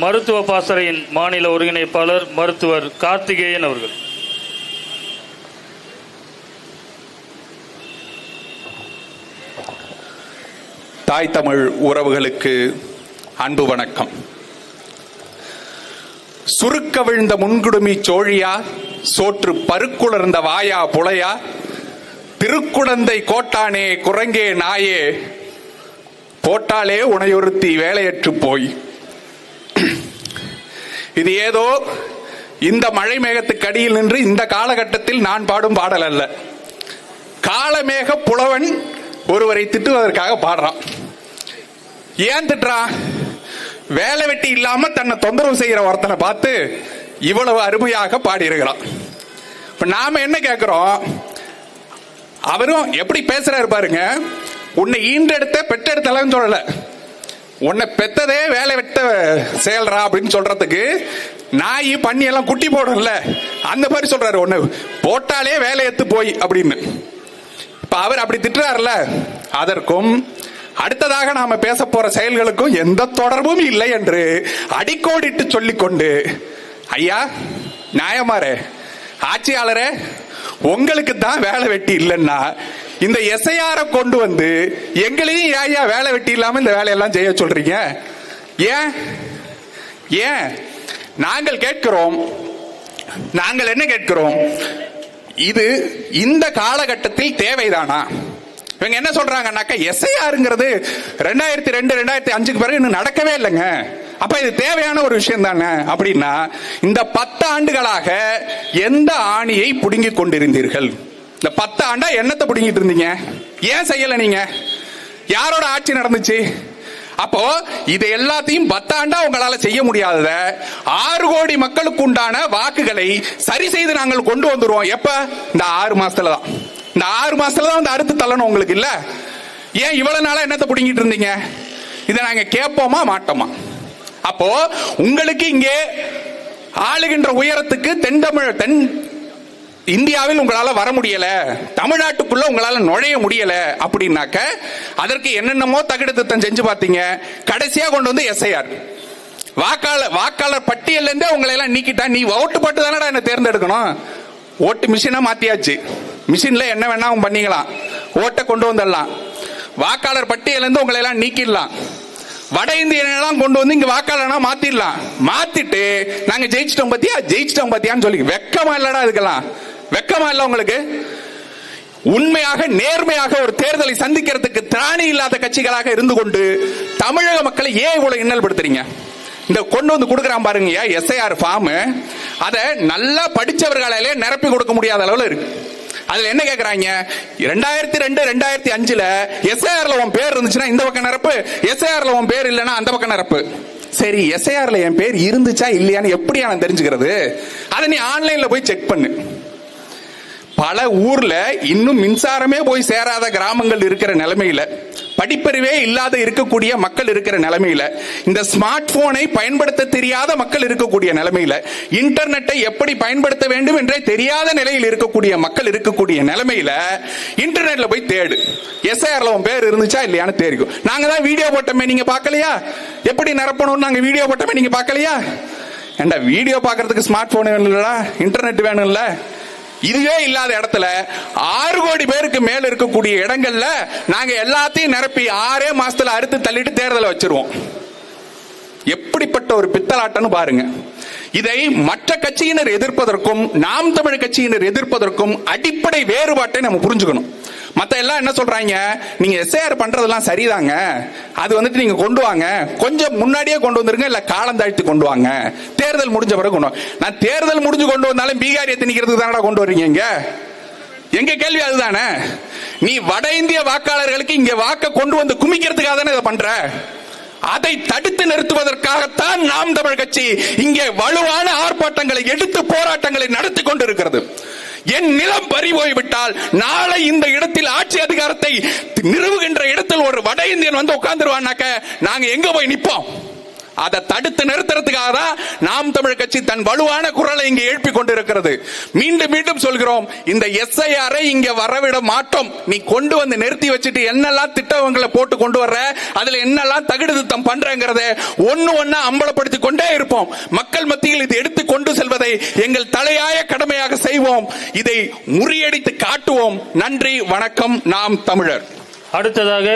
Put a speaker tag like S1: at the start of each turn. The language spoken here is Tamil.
S1: மருத்துவ பாசறையின் மாநில ஒருங்கிணைப்பாளர் மருத்துவர் கார்த்திகேயன் அவர்கள்.
S2: தாய் தமிழ் உறவுகளுக்கு அன்பு வணக்கம். சுருக்க விழுந்த முன்குடுமி சோழியா சோற்று பருக்குளர்ந்த வாயா புலையா திருக்குடந்தை கோட்டானே குரங்கே நாயே போட்டாலே உனையொருத்தி வேலையற்று போய். இது ஏதோ இந்த மழை மேகத்துக்கு அடியில் நின்று இந்த காலகட்டத்தில் நான் பாடும் பாடல் அல்ல. காலமேக புலவன் ஒருவரை திட்டுவதற்காக பாடுறான். ஏன் திட்டுறான் வேலை வெட்டி இல்லாம தன்னை தொந்தரவு செய்யற ஒருத்தனை பார்த்து இவ்வளவு அருமையாக பாடியிருக்கிறான். இப்ப நாம என்ன கேட்கிறோம் அவரும் எப்படி பேசுறாரு பாருங்க. உன்னை ஈண்டெடுத்த பெற்றெடுத்தலன்னு சொல்லலை. உன்னை பெத்ததே வேலை வெட்ட செயல்றா அப்படின்னு சொல்றதுக்கு நாய் பண்ணி எல்லாம் குட்டி போடும்ல. அந்த மாதிரி சொல்றாரு ஒண்ணு போட்டாலே வேலை எத்து போய் அப்படின்னு. இப்ப அவர் அப்படி திட்டுறாருல. அதற்கும் அடுத்ததாக நாம பேச போற செயல்களுக்கும் எந்த தொடர்பும் இல்லை என்று அடிக்கோடிட்டு சொல்லிக்கொண்டு ஐயா நியாயமாரே ஆட்சியாளரே உங்களுக்கு தான் வேலை வெட்டி இல்லைன்னா இந்த எஸ்ஐஆர கொண்டு வந்து எங்களையும் ஏயா வேலை வெட்டி இல்லாம இந்த வேலையெல்லாம் செய்ய சொல்றீங்க? ஏன்? ஏன்? நாங்கள் கேட்கிறோம். நாங்கள் என்ன கேட்கிறோம்? இது இந்த காலகட்டத்தில் தேவைதானா? இவங்க என்ன சொல்றாங்கன்னாக்கா எஸ்ஐஆருங்கிறது ரெண்டாயிரத்தி ரெண்டு ரெண்டாயிரத்தி அஞ்சுக்கு பிறகு இன்னும் நடக்கவே இல்லைங்க. அப்ப இது தேவையான ஒரு விஷயம் தானே? அப்படின்னா இந்த பத்து ஆண்டுகளாக எந்த ஆணியை புடுங்கிக் கொண்டிருந்தீர்கள்? இந்த பத்து ஆண்டா என்னத்தை பிடிங்கிட்டு இருந்தீங்க? ஏன் செய்யல நீங்க? யாரோட ஆட்சி நடந்துச்சு? அப்போ இது எல்லாத்தையும் பத்தாண்டா உங்களால செய்ய முடியாதத ஆறு கோடி மக்களுக்கு உண்டான வாக்குகளை சரி செய்து நாங்கள் கொண்டு வந்துருவோம். எப்ப? இந்த ஆறு மாசத்துல தான். இந்த ஆறு மாசத்துல தான் இந்த அறுத்து தள்ளணும் உங்களுக்கு இல்ல? ஏன் இவ்வளவு நாளா என்னத்தை பிடிங்கிட்டு இருந்தீங்க? இதை நாங்க கேட்போமா மாட்டோமா? அப்போ உங்களுக்கு இங்கே ஆளுகின்ற உயரத்துக்கு தென் தமிழ் தென் இந்தியாவில் உங்களால வர முடியல தமிழ்நாட்டுக்குள்ள உங்களால நுழைய முடியல அப்படின்னாக்க அதற்கு என்னென்னமோ தகுடு திட்டம் செஞ்சு பார்த்தீங்க. கடைசியா கொண்டு வந்து எஸ்ஐஆர் வாக்காளர் வாக்காளர் பட்டியல்ல இருந்தே உங்களை எல்லாம் நீக்கிட்டா நீ ஓட்டு போட்டு தானடா என்ன தேர்ந்தெடுக்கணும்? ஓட்டு மிஷினா மாத்தியாச்சு. மிஷின்ல என்ன வேணா அவங்க பண்ணிக்கலாம். ஓட்டை கொண்டு வந்துடலாம். வாக்காளர் பட்டியல இருந்து உங்களை எல்லாம் நீக்கிடலாம். வட இந்தியனெல்லாம் கொண்டு வந்து இங்க வாக்காளனா மாத்திடலாம். மாத்திட்டு நாங்க ஜெயிச்சிட்டோம் பத்தியா? ஜெயிச்சிட்டோம் பாத்தியான்னு சொல்லி வெக்கமா இல்லடா இதுக்கெல்லாம். வெக்கமா இல்ல உங்களுக்கு? உண்மையாக நேர்மையாக ஒரு தேர்தலை சந்திக்கிறதுக்கு திராணி இல்லாத கட்சிகளாக இருந்து கொண்டு தமிழக மக்களை ஏன் இவ்வளவு இன்னல்படுத்துறீங்க? இந்த கொண்டு வந்து கொடுக்குறான் பாருங்க எஸ்ஐஆர் ஃபார்ம் அதை நல்லா படிச்சவர்களாலே நிரப்பி கொடுக்க முடியாத அளவில் இருக்கு. அதுல என்ன கேக்குறாங்க? ரெண்டாயிரத்தி ரெண்டு ரெண்டாயிரத்தி அஞ்சுல எஸ்ஐஆர்ல உன் பேர் இருந்துச்சுன்னா இந்த பக்கம் நிரப்பு. எஸ்ஐஆர்ல உன் பேர் இல்லைன்னா அந்த பக்கம் நிரப்பு. சரி எஸ்ஐஆர்ல என் பேர் இருந்துச்சா இல்லையான்னு எப்படி நான் தெரிஞ்சுக்கிறது? அதை நீ ஆன்லைன்ல போய் செக் பண்ணு. பல ஊர்ல இன்னும் மின்சாரமே போய் சேராத கிராமங்கள் இருக்கிற நிலைமையில படிப்பறிவே இல்லாத இருக்கக்கூடிய மக்கள் இருக்கிற நிலைமையில இந்த ஸ்மார்ட் போனை பயன்படுத்த தெரியாத மக்கள் இருக்கக்கூடிய நிலைமையில இன்டர்நெட்டை எப்படி பயன்படுத்த வேண்டும் என்றே தெரியாத நிலையில் இருக்கக்கூடிய மக்கள் இருக்கக்கூடிய நிலைமையில இன்டர்நெட்ல போய் தேடு. எஸ்ஐஆர்ல உன் பேர் இருந்துச்சா இல்லையான்னு தெரியும் நாங்க தான் வீடியோ போட்டோமே நீங்க பார்க்கலையா? எப்படி நிரப்பணும்னு நாங்க வீடியோ போட்டோமே நீங்க பார்க்கலையா? ஏண்டா வீடியோ பார்க்கறதுக்கு ஸ்மார்ட் போன் வேணும்லடா இன்டர்நெட் வேணும்ல? இதுவே இல்லாத இடத்துல ஆறு கோடி பேருக்கு மேல இருக்கக்கூடிய இடங்கள்ல நாங்க எல்லாத்தையும் நிரப்பி ஆறே மாசத்துல அறுத்து தள்ளிட்டு தேர்தலை வச்சிருவோம். எப்படிப்பட்ட ஒரு பித்தலாட்டம்னு பாருங்க. இதை மற்ற கட்சியினர் எதிர்ப்பதற்கும் நாம் தமிழ் கட்சியினர் எதிர்ப்பதற்கும் அடிப்படை வேறுபாட்டை நம்ம புரிஞ்சுக்கணும். மத்த எல்லாம் என்ன சொல்றாங்க? நீங்க எஸ்ஐஆர் பண்றதெல்லாம் சரிதாங்க. அது வந்துட்டு நீங்க கொண்டு வாங்க. கொஞ்சம் முன்னாடியே கொண்டு வந்துருங்க இல்ல காலம் தாழ்த்தி கொண்டு வாங்க. தேர்தல் முடிஞ்ச பிறகு கொண்டு நான் தேர்தல் முடிஞ்சு கொண்டு வந்தாலும் பீகார் எத்தனிக்கிறதுக்கு தானடா கொண்டு வரீங்க இங்க? எங்க கேள்வி அதுதானே? நீ வட இந்திய வாக்காளர்களுக்கு இங்க வாக்க கொண்டு வந்து குமிக்கிறதுக்காக தானே இதை பண்ற? அதை தடுத்து நிறுத்துவதற்காகத்தான் நாம் தமிழ் கட்சி இங்கே வலுவான ஆர்ப்பாட்டங்களை எடுத்து போராட்டங்களை நடத்தி கொண்டிருக்கிறது. என் நிலம் பறி போய்விட்டால் நாளை இந்த இடத்தில் ஆட்சி அதிகாரத்தை நிறுவுகின்ற இடத்தில் ஒரு வட இந்தியன் வந்து உட்கார்ந்துருவானாக்க நாங்க எங்க போய் நிப்போம்? அதை தடுத்து நிறுத்துறதுக்காக தான் நாம் தமிழ் கட்சி தன் வலுவான குரலை இங்கே எழுப்பி கொண்டிருக்கிறது மீண்டும் மீண்டும் சொல்கிறோம் இந்த எஸ்ஐஆரை இங்க வரவிட மாட்டோம். நீ கொண்டு வந்து நிறுத்தி வச்சுட்டு என்னெல்லாம் திட்டங்களை போட்டு கொண்டு வர்ற அதுல என்னெல்லாம் தகுடு திருத்தம் பண்றங்கிறத ஒன்னு ஒன்னா அம்பலப்படுத்திக் கொண்டே இருப்போம். மக்கள் மத்தியில் இது எடுத்து கொண்டு செல்வதை எங்கள் தலையாய கடமையாக செய்வோம். இதை முறியடித்து காட்டுவோம். நன்றி வணக்கம் நாம் தமிழர்.
S1: அடுத்ததாக